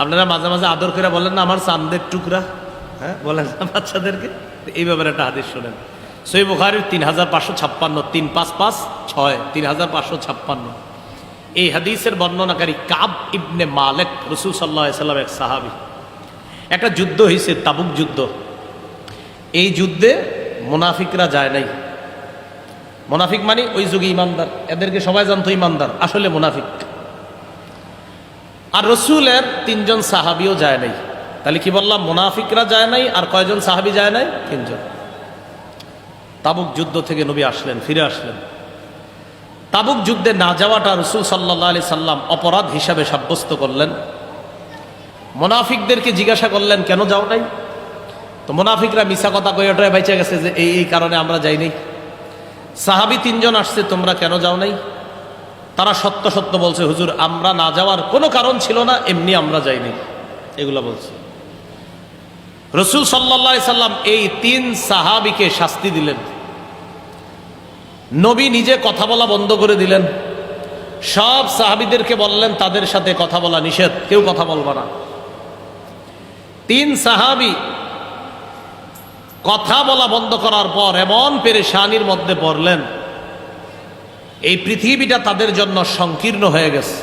আপনারা মাঝে মাঝে আদর করে বলেন না আমার চান্দের টুকরা। হ্যাঁ বলেন। না বাচ্চাদেরকে। এই ব্যাপারে একটা হাদিস শোনেন। সই বুখারির তিন হাজার পাঁচশো ছাপ্পান্ন তিন পাঁচ পাঁচ ছয় তিন হাজার পাঁচশো ছাপ্পান্ন। এই হাদিসের বর্ণনাকারী কাব ইবনে মালেক রসুল সাল্লাহ সাল্লাম এক সাহাবি। একটা যুদ্ধ হয়েছে তাবুক যুদ্ধ। এই যুদ্ধে মোনাফিকরা যায় নাই। মোনাফিক মানে ওই যুগে ইমানদার। এদেরকে সবাই জানতো ইমানদার আসলে মোনাফিক। আর রসুলের তিনজন সাহাবিও যায় নাই। তাহলে কি বললাম, মোনাফিকরা যায় নাই আর কয়জন সাহাবি যায় নাই? তিনজন। তাবুক যুদ্ধ থেকে নবী আসলেন, ফিরে আসলেন। তাবুক যুদ্ধে না যাওয়াটা রসুল সাল্লাহ আলি সাল্লাম অপরাধ হিসাবে সাব্যস্ত করলেন। মোনাফিকদেরকে জিজ্ঞাসা করলেন, কেন যাও নাই? তো মোনাফিকরা মিশা কথা কয়ে ওটাই বাইচে গেছে যে, এই এই কারণে আমরা যাই নাই সাহাবি তিনজন আসছে, তোমরা কেন যাও নাই? তারা সত্য সত্য বলছে, হুজুর, আমরা না যাওয়ার কোনো কারণ ছিল না, এমনি আমরা যাইনি। এগুলো বলছে। রসুল সাল্লা সাল্লাম এই তিন সাহাবিকে শাস্তি দিলেন। নবী নিজে কথা বলা বন্ধ করে দিলেন। সব সাহাবিদেরকে বললেন, তাদের সাথে কথা বলা নিষেধ, কেউ কথা বলবা না। তিন সাহাবি কথা বলা বন্ধ করার পর এমন পেরেশানির মধ্যে পড়লেন এই পৃথিবীটা তাদের জন্য সংকীর্ণ হয়ে গেছে।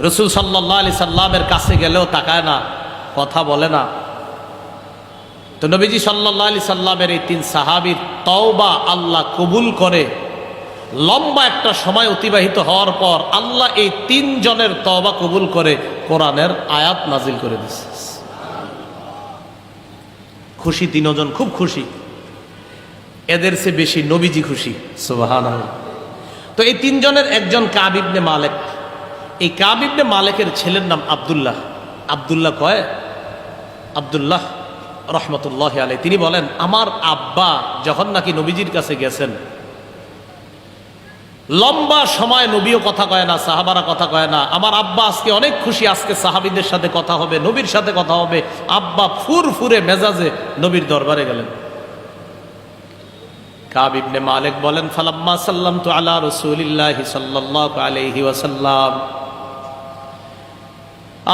রসুল সাল্লাহ আলি সাল্লামের কাছে গেলেও তাকায় না, কথা বলে না। তো নবীজি সাল্লাহ আলি সাল্লামের এই তিন সাহাবির তওবা আল্লাহ কবুল করে লম্বা একটা সময় অতিবাহিত হওয়ার পর আল্লাহ এই তিনজনের তওবা কবুল করে কোরআনের আয়াত নাজিল করে দিচ্ছে খুশি তিনজন, খুব খুশি। এদের সে বেশি নবীজি খুশি সুবাহান তো এই তিনজনের একজন কাবিবনে মালেক। এই কাবিবনে মালেকের ছেলের নাম আবদুল্লাহ। আবদুল্লাহ কয়? আবদুল্লাহ রহমতুল্লাহ আলাই তিনি বলেন, আমার আব্বা যখন নাকি নবীজির কাছে গেছেন, লম্বা সময় নবীও কথা কয় না, সাহাবারা কথা কয় না। আমার আব্বা আজকে অনেক খুশি, আজকে সাহাবিদের সাথে কথা হবে, নবীর সাথে কথা হবে। আব্বা ফুর ফুরে মেজাজে নবীর দরবারে গেলেন। কাব ইবনে মালিক বলেন, ফালাম্মা সাল্লাম তো আলা রসুলিল্লাহি সাল্লাল্লাহু আলাইহি ওয়াসাল্লাম।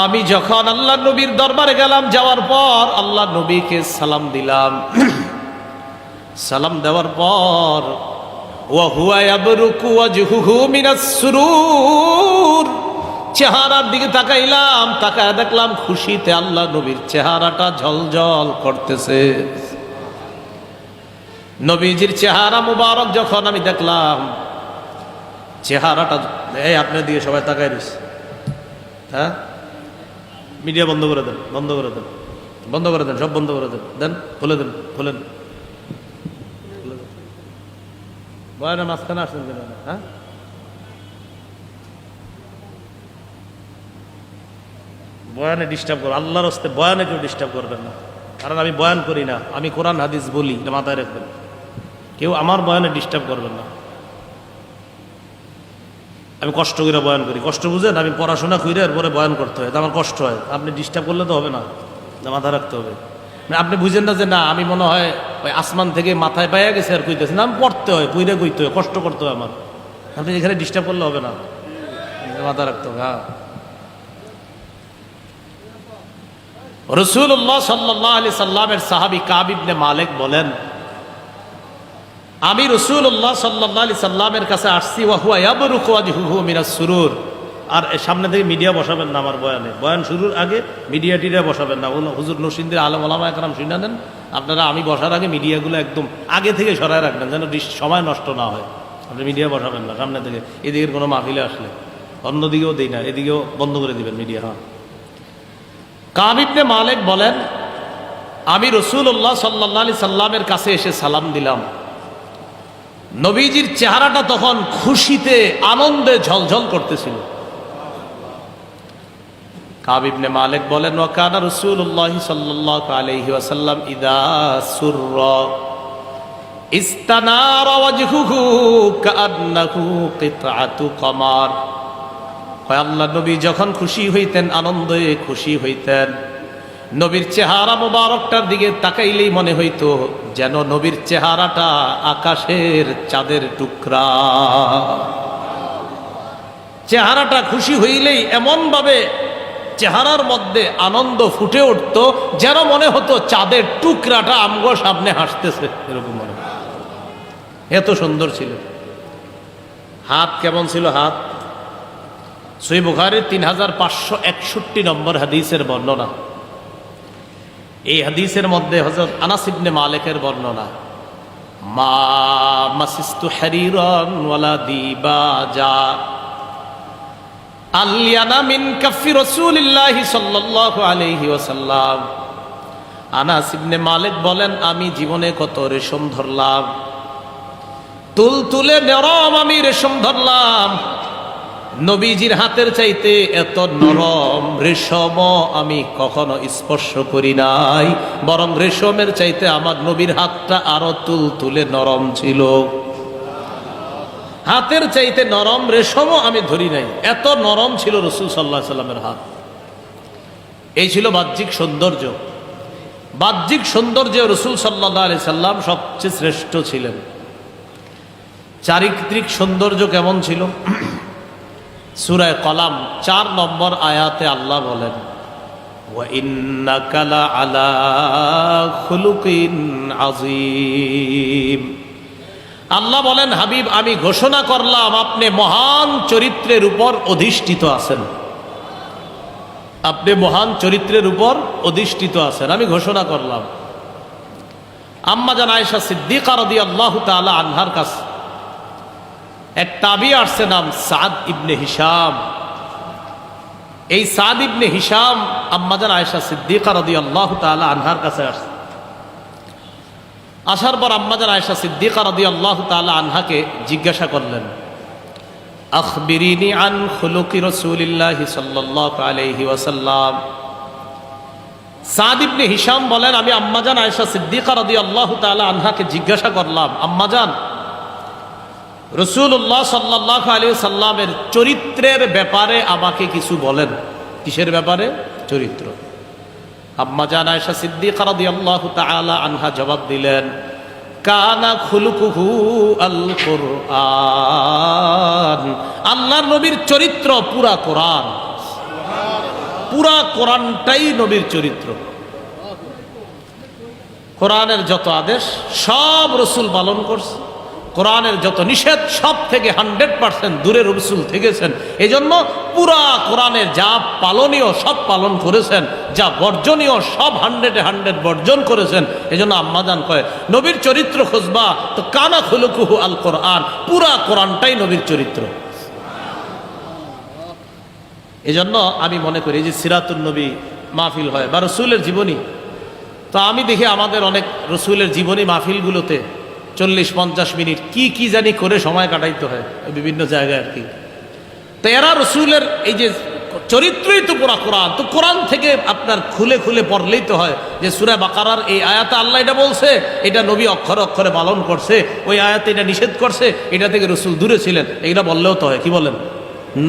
আমি যখন আল্লাহ নবীর দরবারে গেলাম, যাওয়ার পর আল্লাহ নবীকে সালাম দিলাম। সালাম দেওয়ার পর চেহারার দিকে তাকাইলাম, তাকায় দেখলাম খুশিতে আল্লাহ নবীর চেহারাটা ঝলঝল করতেছে। নবীজির চেহারা মুবারক যখন আমি দেখলাম, চেহারাটা এই আপনার দিকে সবাই তাকাই রয়েছে। হ্যাঁ? মিডিয়া বন্ধ করে দেন, বন্ধ করে দেন, বন্ধ করে দেন, সব বন্ধ করে দেন। দেন, খুলে দেন, খুলেন। বয়ানের মাঝখানে আসছেন কেন? হ্যাঁ? বয়ানে ডিস্টার্ব করো, আল্লাহর হস্তে বয়ানে কেউ ডিস্টার্ব করবেন না। কারণ আমি বয়ান করি না, আমি কোরআন, হাদিস বলি মাথায় রাখবেন। কেউ আমার বয়ানে ডিস্টার্ব করবেন না। আমি কষ্ট করে বয়ান করি। কষ্ট বুঝেন, আমি পড়াশোনা করে এরপরে বয়ান করতে হয়। আমার কষ্ট হয়। আপনি ডিস্টার্ব করলে তো হবে না। মাথা রাখতে হবে। না আপনি বুঝেন না যে, না, আমি মনে হয় ওই আসমান থেকে মাথায় পাইয়া গেছে আর কইতেছি। না, আমি পড়তে হয়, কইরে কইতে হয়, কষ্ট করতে হয় আমার। আপনি এখানে ডিস্টার্ব করলে হবে না। মাথা রাখতে হবে হ্যাঁ। রসুল্লাহ সাল্লাহ আলি সাল্লামের সাহাবি কাবিবনে মালিক বলেন আমি রসুল্লাহ সাল্লাহ আলি সাল্লামের কাছে আসছি সুরুর। আর সামনে থেকে মিডিয়া বসাবেন না আমার বয়ানে। বয়ান শুরুর আগে মিডিয়া টিডিয়া বসাবেন না। হুজুর নসিন্দের আলম আলামা একরাম শুনে নেন, আপনারা আমি বসার আগে মিডিয়াগুলো একদম আগে থেকে সরায় রাখবেন, যেন সময় নষ্ট না হয়। আপনি মিডিয়া বসাবেন না সামনে থেকে। এদিকের কোনো মাহফিলে আসলে। অন্যদিকেও দিই না, এদিকেও বন্ধ করে দিবেন মিডিয়া হ্যাঁ। কাবিবনে মালিক বলেন, আমি রসুল্লাহ সাল্লাহ আলি সাল্লামের কাছে এসে সালাম দিলাম। নবীজির চেহারাটা তখন খুশিতে, আনন্দে ঝলঝল করতেছিল। কাবিবনে মালিক বলেন ওয়াকানা রসুল্লাহ সাল্লাহ আলহি ওয়াসাল্লাম ইদা সুর ইস্তানার ওয়াজহুহু কান্নাহু কিতআতু কমার। হয় আল্লাহ নবী যখন খুশি হইতেন, আনন্দে খুশি হইতেন। নবীর চেহারা মোবারকটার দিকে তাকাইলেই মনে হইতো যেন নবীর চেহারাটা আকাশের চাঁদের টুকরা। চেহারাটা খুশি হইলেই এমনভাবে চেহারার মধ্যে আনন্দ ফুটে উঠত যেন মনে হতো চাঁদের টুকরাটা আমগো সামনে হাসতেছে, এরকম মনে এত সুন্দর ছিল। হাত কেমন ছিল হাত? সই বুখারের তিন হাজার পাঁচশো একষট্টি নম্বর হাদিসের বর্ণনা। এই হাদিসের মধ্যে হজরত আনাসিবনে মালিকের বর্ণনা, মা মাসিস্তু হারিরন ওয়ালা দিবাজা আলিয়ানা মিন কাফি রাসূলিল্লাহি সাল্লাল্লাহু আলাইহি ওয়াসাল্লাম। আনাস ইবনে মালিক বলেন, আমি জীবনে কত রেশম ধরলাম তুল তুলে নরম আমি রেশম ধরলাম। নবীজির হাতের চাইতে এত নরম রেশম আমি কখনো স্পর্শ করি নাই। বরং রেশমের চাইতে আমার নবীর হাতটা আরও তুল তুলে নরম ছিল। হাতের চাইতে নরম রেশমও আমি ধরি নাই। এত নরম ছিল রসুল সাল্লাহ সাল্লামের হাত। এই ছিল বাহ্যিক সৌন্দর্য। বাহ্যিক সৌন্দর্যে রসুল সাল্লাহ আলি সাল্লাম সবচেয়ে শ্রেষ্ঠ ছিলেন। চারিত্রিক সৌন্দর্য কেমন ছিল? সুরায় কলাম চার নম্বর আয়াতে আল্লাহ বলেন আল্লাহ বলেন, হাবিব, আমি ঘোষণা করলাম, আপনি মহান চরিত্রের উপর অধিষ্ঠিত আছেন। আপনি মহান চরিত্রের উপর অধিষ্ঠিত আছেন, আমি ঘোষণা করলাম। আম্মা জান আয়েশা সিদ্দিকার দিয়ে আল্লাহ তালা আনহার কাছে এক তাবি আসছে নাম সাদ ইবনে হিসাম এই সাদ ইবনে হিসাম আম্মাজান আয়েশা সিদ্দিকা রদি আল্লাহ তাআলা আনহার কাছে আসছে। আসার পর আম্মাজান আয়েশা সিদ্দিকা রদি আল্লাহ তাআলা আনহাকে জিজ্ঞাসা করলেন, আখবিরিনি আন খুলুকি রসুলিল্লাহ সাল্লাল্লাহু আলাইহি ওয়াসাল্লাম। সাদ ইবনে হিসাম বলেন, আমি আম্মাজান আয়েশা সিদ্দিকা রদি আল্লাহ তাআলা আনহাকে জিজ্ঞাসা করলাম আম্মাজান রসুল্লাহ সাল্লাহ আলী সাল্লামের চরিত্রের ব্যাপারে আমাকে কিছু বলেন। কিসের ব্যাপারে? চরিত্র। আম্মা জান আয়সা সিদ্দিক রাদি আল্লাহ তাআলা আনহা জবাব দিলেন, কানা খুলুকুহু আল কোরআন আল্লাহর নবীর চরিত্র পুরা কোরআন। পুরা কোরআনটাই নবীর চরিত্র। কোরআনের যত আদেশ, সব রসুল পালন করছে। কোরআনের যত নিষেধ, সব থেকে হান্ড্রেড পার্সেন্ট দূরের রসুল থেকেছেন। এই জন্য পুরা কোরআনের যা পালনীয়, সব পালন করেছেন, যা বর্জনীয়, সব হান্ড্রেডে হান্ড্রেড বর্জন করেছেন। এই জন্য আম্মাদান কয়, নবীর চরিত্র খুঁজবা, তো কানা খুলুকুহু আল কোরআন, পুরা কোরআনটাই নবীর চরিত্র। এজন্য আমি মনে করি যে সিরাতুল নবী মাহফিল হয়, বা রসুলের জীবনী, তো আমি দেখি আমাদের অনেক রসুলের জীবনী মাহফিলগুলোতে চল্লিশ পঞ্চাশ মিনিট কি কি জানি করে সময় কাটাইতে হয় বিভিন্ন জায়গায় আর কি। তো এরা রসুলের এই যে চরিত্রই তো পুরা কোরআন। তো কোরআন থেকে আপনার খুলে খুলে পড়লেই তো হয় যে সুরা বাকারার এই আয়াতে আল্লাহ এটা বলছে, এটা নবী অক্ষরে অক্ষরে পালন করছে, ওই আয়াতে এটা নিষেধ করছে, এটা থেকে রসুল দূরে ছিলেন। এইটা বললেও তো হয়, কি বলেন?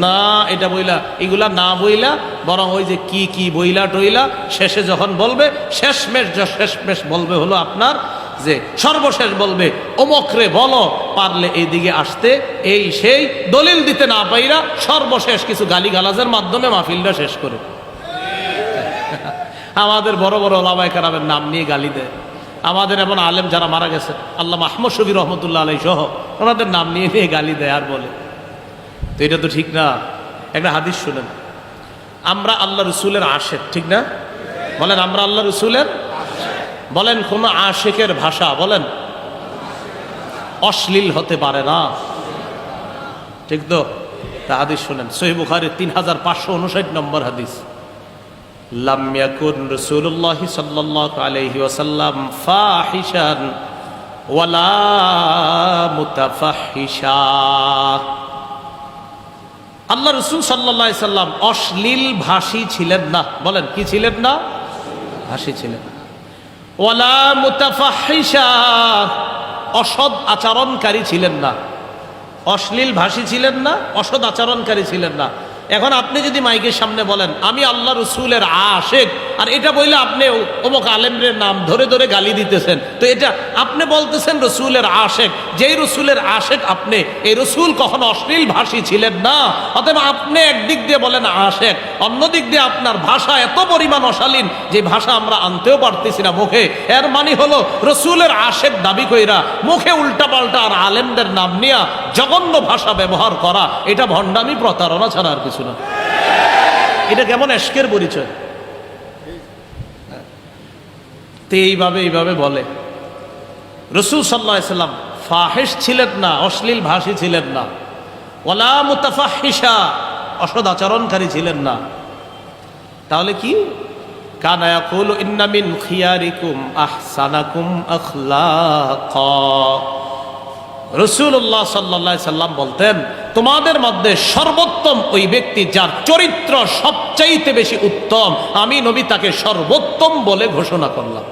না, এটা বইলা, এগুলা না বইলা, বরং ওই যে কি কি বইলা টইলা, শেষে যখন বলবে, শেষমেশ শেষমেশ বলবে হলো আপনার যে সর্বশেষ বলবে অমকরে বলো, পারলে এইদিকে আসতে, এই সেই দলিল দিতে না পাইরা সর্বশেষ কিছু গালিগালাজের মাধ্যমে মাহফিলটা শেষ করে। আমাদের বড় বড় ওলামাই কারামের নাম নিয়ে গালি দেয়। আমাদের এমন আলেম যারা মারা গেছে, আল্লাহ মাহমদ শবির রহমতুল্লাহ আলাই সহ, ওনাদের নাম নিয়ে নিয়ে গালি দেয় আর বলে। তো এটা তো ঠিক না। একটা হাদিস শুনেন। আমরা আল্লাহ রসুলের আশেক, ঠিক না? বলেন, আমরা আল্লাহ রসুলের বলেন কোন আশেকের ভাষা, বলেন। অশ্লীল হতে পারে না। ঠিক তো? তা হাদিস শুনেন। সহি বুখারি তিন হাজার পাঁচশো উনষাট নম্বর হাদিস। লাম ইয়াকুন রাসূলুল্লাহ সাল্লাল্লাহু আলাইহি ওয়াসাল্লাম ফাহিশান ওয়ালা মুতাফাহিশা। আল্লাহ রসুল সাল্লাহ সাল্লাম অশ্লীল ভাষী ছিলেন না। বলেন, কি ছিলেন না? ভাষী ছিলেন। ওয়ালা মুতাফাহিসা অসৎ আচরণকারী ছিলেন না। অশ্লীল ভাষী ছিলেন না, অসৎ আচরণকারী ছিলেন না। এখন আপনি যদি মাইকের সামনে বলেন, আমি আল্লাহ রসুলের আশেক। আর এটা বললে আপনি অমুক আলেমরের নাম ধরে ধরে গালি দিতেছেন। তো এটা আপনি বলতেছেন রসুলের আশেক। যেই রসুলের আশেক আপনি, এই রসুল কখনো অশ্লীল ভাষী ছিলেন না। অতএব আপনি একদিক দিয়ে বলেন আশেক অন্য দিক দিয়ে আপনার ভাষা এত পরিমাণ অশালীন যে ভাষা আমরা আনতেও পারতেছি না মুখে। এর মানে হলো রসুলের আশেক দাবি কইরা মুখে উল্টা পাল্টা আর আলেমদের নাম নিয়া জঘন্য ভাষা ব্যবহার করা, এটা ভণ্ডামি প্রতারণা ছাড়া আর কিছু না। এটা কেমন এশকের পরিচয়? তো এইভাবে এইভাবে বলে। রসুল সাল্লাহ সাল্লাম ফাহেস ছিলেন না, অশ্লীল ভাষী ছিলেন না। ওলা মুতাফাহিসা অসদ আচরণকারী ছিলেন না। তাহলে কি? কানা ইয়াকুল, ইন্না মিন খিয়ারিকুম আহসানাকুম আখলাকা। রসুল্লাহ সাল্লা সাল্লাম বলতেন, তোমাদের মধ্যে সর্বোত্তম ওই ব্যক্তি যার চরিত্র সবচাইতে বেশি উত্তম, আমি নবী তাকে সর্বোত্তম বলে ঘোষণা করলাম।